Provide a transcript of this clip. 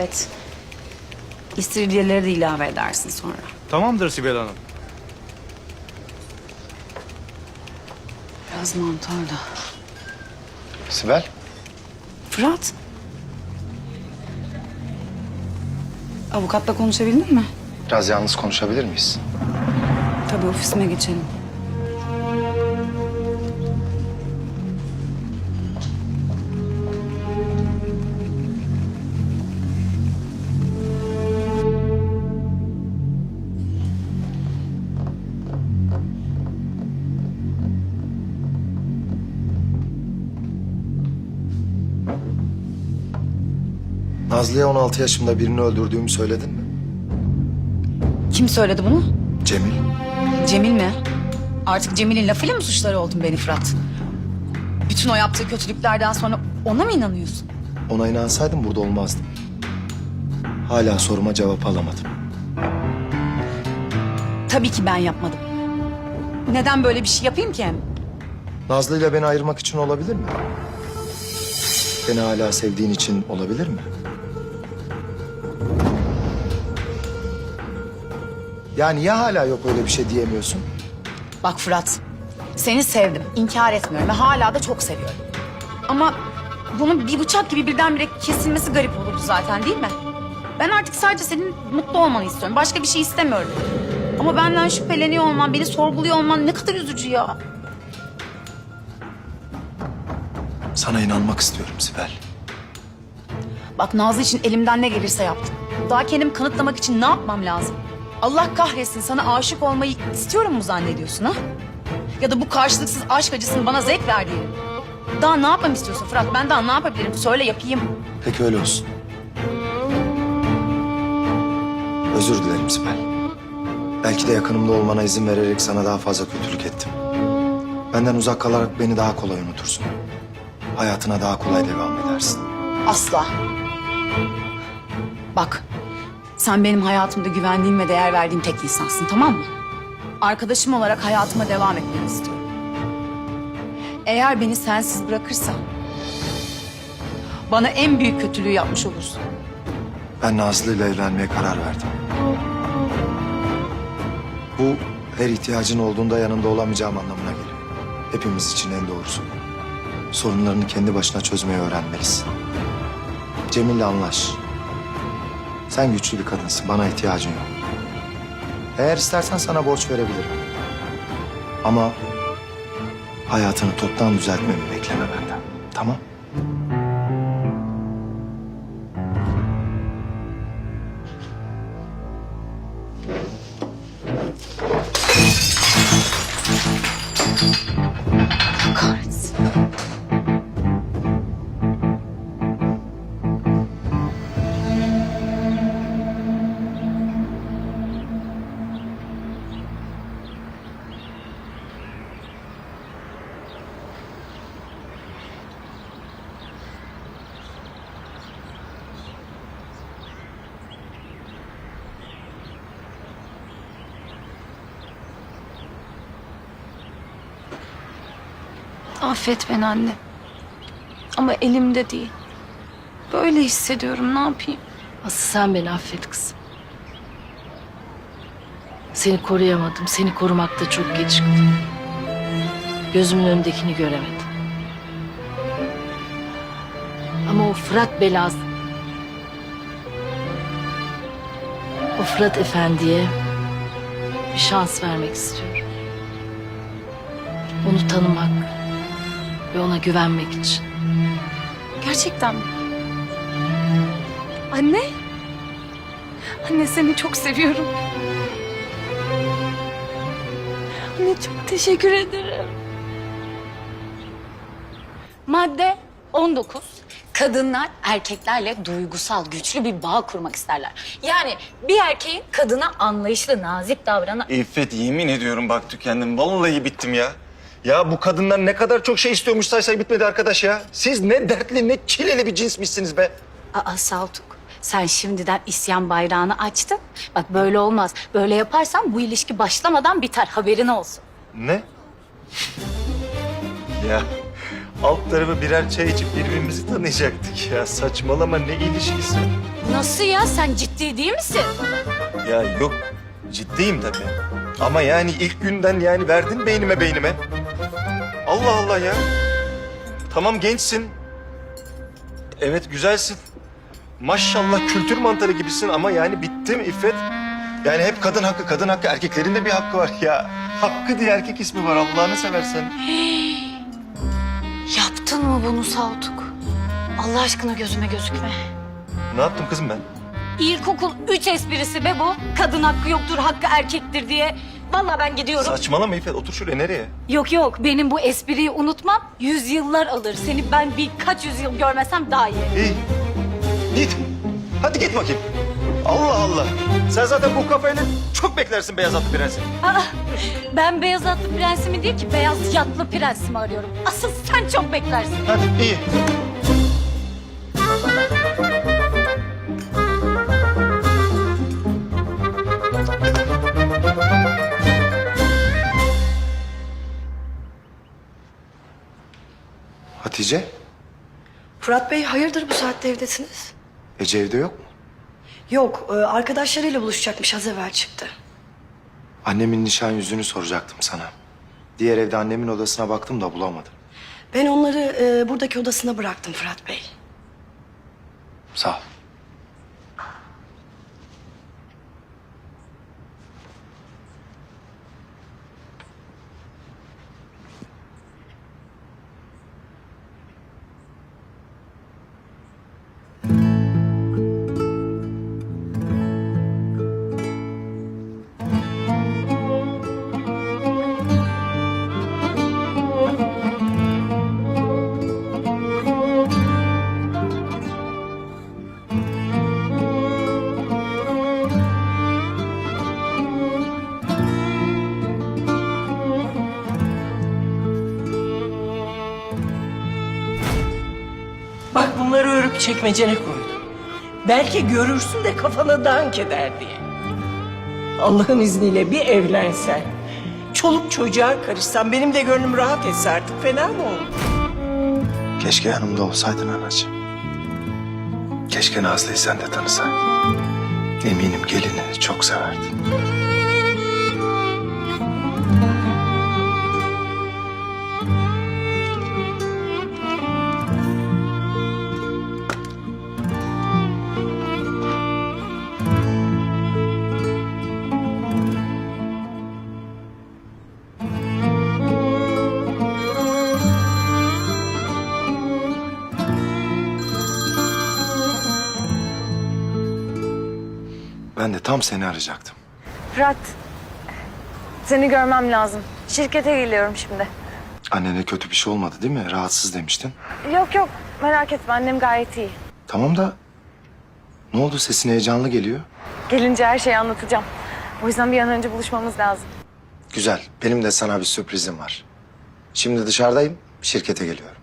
Evet. İstiridyeleri de ilave edersin sonra. Tamamdır Sibel Hanım. Biraz mantar da. Sibel. Fırat. Avukatla konuşabildin mi? Biraz yalnız konuşabilir miyiz? Tabii ofisime geçelim. Nazlı'ya 16 yaşımda birini öldürdüğümü söyledin mi? Kim söyledi bunu? Cemil. Cemil mi? Artık Cemil'in lafıyla mı suçları oldun beni Fırat? Bütün o yaptığı kötülüklerden sonra ona mı inanıyorsun? Ona inansaydım burada olmazdım. Hala soruma cevap alamadım. Tabii ki ben yapmadım. Neden böyle bir şey yapayım ki? Nazlı ile beni ayırmak için olabilir mi? Beni hala sevdiğin için olabilir mi? Yani ya hala yok öyle bir şey diyemiyorsun? Bak Fırat, seni sevdim. İnkar etmiyorum ve hala da çok seviyorum. Ama bunun bir bıçak gibi birdenbire kesilmesi garip olurdu zaten değil mi? Ben artık sadece senin mutlu olmanı istiyorum. Başka bir şey istemiyorum. Ama benden şüpheleniyor olman, beni sorguluyor olman ne kadar üzücü ya. Sana inanmak istiyorum Sibel. Bak Nazlı için elimden ne gelirse yaptım. Daha kendimi kanıtlamak için ne yapmam lazım? Allah kahretsin sana aşık olmayı istiyorum mu zannediyorsun ha? Ya da bu karşılıksız aşk acısını bana zevk verdiğini. Daha ne yapmamı istiyorsun Fırat? Ben daha ne yapabilirim? Söyle yapayım. Peki öyle olsun. Özür dilerim Sibel. Belki de yakınımda olmana izin vererek sana daha fazla kötülük ettim. Benden uzak kalarak beni daha kolay unutursun. Hayatına daha kolay devam edersin. Asla. Bak, sen benim hayatımda güvendiğim ve değer verdiğim tek insansın tamam mı? Arkadaşım olarak hayatıma devam etmeni istiyorum. Eğer beni sensiz bırakırsan... ...bana en büyük kötülüğü yapmış olursun. Ben Nazlı ile evlenmeye karar verdim. Bu her ihtiyacın olduğunda yanında olamayacağım anlamına geliyor. Hepimiz için en doğrusu. Sorunlarını kendi başına çözmeyi öğrenmelisin. Cemil'le anlaş. Sen güçlü bir kadınsın, bana ihtiyacın yok. Eğer istersen sana borç verebilirim. Ama hayatını toptan düzeltmemi bekleme benden. Tamam? Affet beni anne. Ama elimde değil. Böyle hissediyorum ne yapayım? Asıl sen beni affet kızım. Seni koruyamadım. Seni korumakta çok geciktim. Gözümün önündekini göremedim. Ama o Fırat belası... O Fırat Efendi'ye bir şans vermek istiyorum. Onu tanımak ve ona güvenmek için. Gerçekten mi? Anne? Anne seni çok seviyorum. Anne çok teşekkür ederim. Madde 19. Kadınlar erkeklerle duygusal, güçlü bir bağ kurmak isterler. Yani bir erkeğin kadına anlayışlı, nazik davranan... İffet yemin ediyorum bak tükendim. Vallahi bittim ya. Ya bu kadınlar ne kadar çok şey istiyormuş say say bitmedi arkadaş ya. Siz ne dertli ne çileli bir cinsmişsiniz be. Aa Saltuk, sen şimdiden isyan bayrağını açtın. Bak böyle olmaz. Böyle yaparsan bu ilişki başlamadan biter. Haberin olsun. Ne? ya alt tarafı birer çay içip birbirimizi tanıyacaktık ya. Saçmalama ne ilişkisi? Nasıl ya sen ciddi değil misin? Ya yok ciddiyim tabii. Ama yani ilk günden yani verdin beynime beynime. Allah Allah ya. Tamam gençsin. Evet güzelsin. Maşallah kültür mantarı gibisin ama yani bitti mi İffet? Yani hep kadın hakkı, kadın hakkı. Erkeklerin de bir hakkı var ya. Hakkı diye erkek ismi var Allah'ını seversen. Yaptın mı bunu Saltuk? Allah aşkına gözüme gözükme. Ne yaptım kızım ben? İlkokul üç esprisi be bu. Kadın hakkı yoktur, hakkı erkektir diye. Vallahi ben gidiyorum. Saçmalama İffet. Otur şuraya nereye? Yok yok benim bu espriyi unutmam yüzyıllar alır. Seni ben birkaç yüzyıl görmesem daha iyi. İyi. Git. Hadi git bakayım. Allah Allah. Sen zaten bu kafayla çok beklersin beyaz atlı prensi. Aa, ben beyaz atlı prensimi değil ki beyaz yatlı prensimi arıyorum. Asıl sen çok beklersin. Hadi iyi. Hatice, Fırat Bey hayırdır bu saatte evdesiniz? Ece evde yok mu? Yok e, arkadaşlarıyla buluşacakmış az evvel çıktı. Annemin nişan yüzünü soracaktım sana. Diğer evde annemin odasına baktım da bulamadım. Ben onları e, buradaki odasına bıraktım Fırat Bey. Sağ ol. Bak bunları örüp çekmecene koydum. Belki görürsün de kafana dank eder diye. Allah'ın izniyle bir evlensen, çoluk çocuğa karışsan, benim de gönlüm rahat etse artık fena mı olur? Keşke yanımda olsaydın anacığım. Keşke Nazlı'yı sen de tanısaydın. Eminim gelinini çok severdin. Ben de tam seni arayacaktım. Fırat, seni görmem lazım. Şirkete geliyorum şimdi. Annene kötü bir şey olmadı değil mi? Rahatsız demiştin. Yok yok, merak etme annem gayet iyi. Tamam da ne oldu sesin heyecanlı geliyor? Gelince her şeyi anlatacağım. O yüzden bir an önce buluşmamız lazım. Güzel. Benim de sana bir sürprizim var. Şimdi dışarıdayım. Şirkete geliyorum.